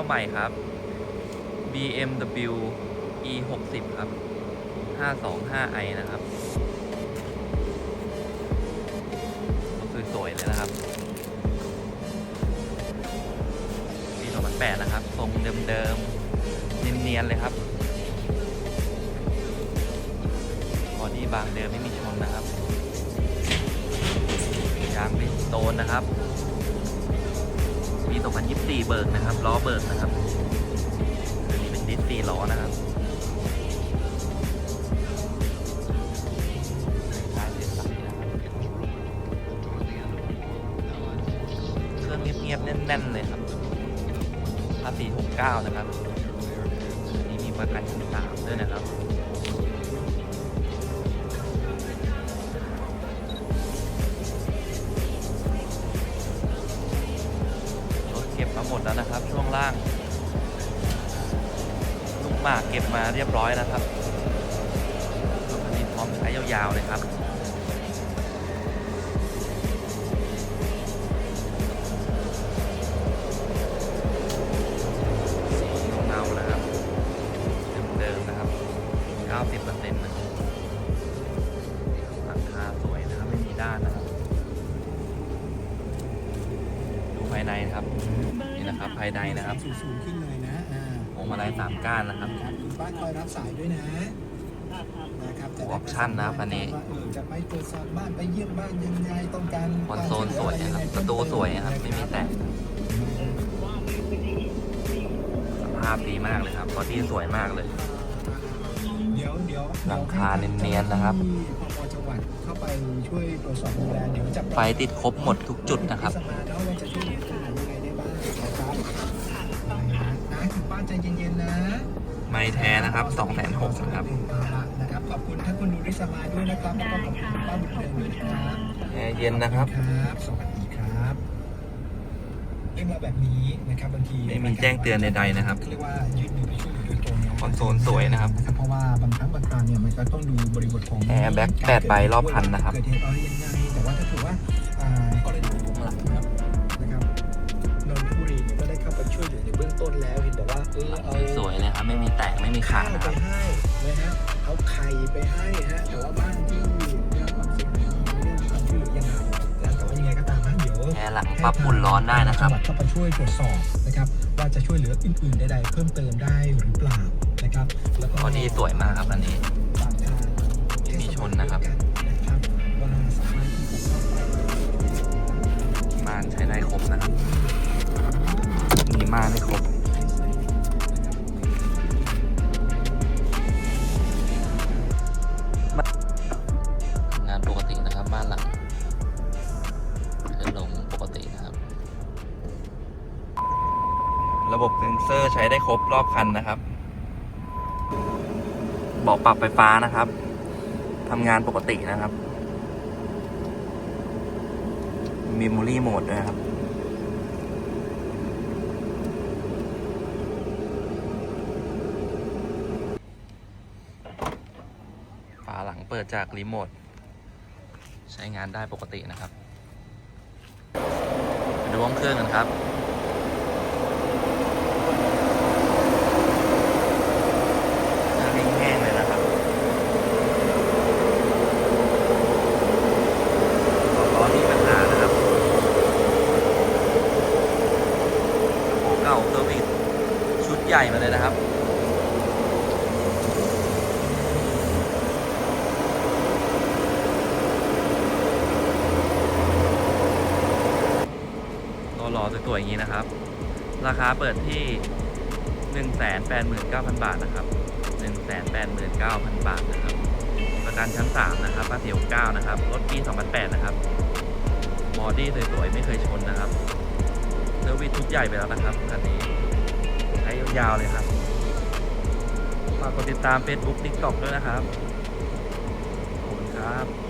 าใหม่ครับ BMW E 6 0 ครับ 525i นะครับรถสวยๆเลยนะครับปี2008นะครับ ทรงเดิมๆ เนียนๆ เลยครับบอดี้บางเดิมไม่มีชนนะครับยางบิสโตนนะครับ 2024 เบิกนะครับล้อเบิกนะครับอันนี้เป็นดิสสี่ล้อนะครับเครื่องเงียบๆแน่นๆเลยครับภาษี69 นะครับอันนี้มีประกันชั้นสามด้วยนะครับ หมดแล้วนะครับ ช่วงล่าง ลูกหมากเก็บมาเรียบร้อยแล้วครับรถคันนี้พร้อมใช้ยาวๆเลยครับสีเงาๆนะครับเดิมๆนะครับ 90%นะ นี่นะครับภายในนะครับสูงๆขึ้นเลยนะอ่าพวงมาลัยสามก้านนะครับ ครับคุณป้าคอยรับสายด้วยนะนะครับโอ้ออปชั่นนะครับอันนี้ ว่าเออจะไปตรวจสอบบ้านไปเยี่ยมบ้านยังไงต้องการคอนโซลสวยนะครับ ประตูสวยนะครับ ไม่มีแตกสภาพดีมากเลยครับบอดี้สวยมากเลย เดี๋ยวเดี๋ยวหลังคาเนียนๆนะครับ ที่พมจังหวัดเข้าไปช่วยตรวจสอบดูแลเดี๋ยวจะไฟติดครบหมดทุกจุดนะครับ สมาเนาะ ใจเย็นๆนะไม่แท้นะครับ2 6 0 0 0นะครับนะครับขอบคุณท่านคุณนูริสมาด้วยนะครับแล้วก็ขอบคุณคุณป้าบุญเรืองด้วยนะครับแอร์เย็นนะครับครับสวัสดีครับเรื่องราวแบบนี้นะครับบางทีไม่มีแจ้งเตือนใดๆนะครับเรียกว่ายืดหยุ่นไปช่วยเหลือโดยตรงเยคอนโซลสวยนะครับเพราะว่าบางครั้งบางคราวเนี่ยมันก็ต้องดูบริบทของแอร์แบ็คแปดใบรอบคันนะครับเกิดเหตุอะไรยังไงแต่ว่าถ้าถือว่าอ่ากรณีของหลังนะครับนะครับนนทบุรีเนี่ยก็ได้เข้าไปช่วยเหลือในเบื้องต้นแล้ว เห็นบอกว่าเออเอาสวยๆเลยครับ ไม่มีแตกไม่มีขาดข้าวนะคไปรับให้นะฮะเอาไข่ไปให้ฮะแต่ว่าบ้านที่ได้รับความเสียหายไม่ได้รับความช่วยเหลือยังไงนะแต่ว่ายังไงก็ตามนะเดี๋ยวแอร์หลังปรับอุ่นร้อนได้นะครับ จังหวัดเข้าไปช่วยตรวจสอบนะครับ ว่าจะช่วยเหลืออื่นๆใดๆเพิ่มเติมได้หรือเปล่านะครับ แล้วก็บอดี้สวยมากครับอันนี้ฝากทางไม่มีชนนะครับนะครับว่าสามารถที่จะเข้าไปม่านใช้ได้ครบนะครับ มีม่านให้ครบ ระบบเซ็นเซอร์ใช้ได้ครบรอบคันนะครับ บอกปรับไฟฟ้านะครับทำงานปกตินะครับ มีมูรี่โหมดด้วยครับ ฝาหลังเปิดจากรีโมท ใช้งานได้ปกตินะครับดูห้องเครื่องกันครับ หน้าแห้งๆเลยนะครับล้อมีปัญหานะครับโอ้เก่าเซอร์วิสชุด ใหญ่มาเลยนะครับ ตัวหล่อสวยๆอย่างนี้นะครับ ราคาเปิดที่ 189,000 บาทนะครับ 189,000 บาทนะครับ ประกันชั้น 3 นะครับภาษี69นะครับ รถปี 2008 นะครับบอดี้สวยๆ ไม่เคยชนนะครับเซอร์วิสทุกใหญ่ไปแล้วนะครับคันนี้ ช้ยาวๆเลยครับฝากกดติดตาม Facebook TikTok ด้วยนะครับ ขอบคุณครับ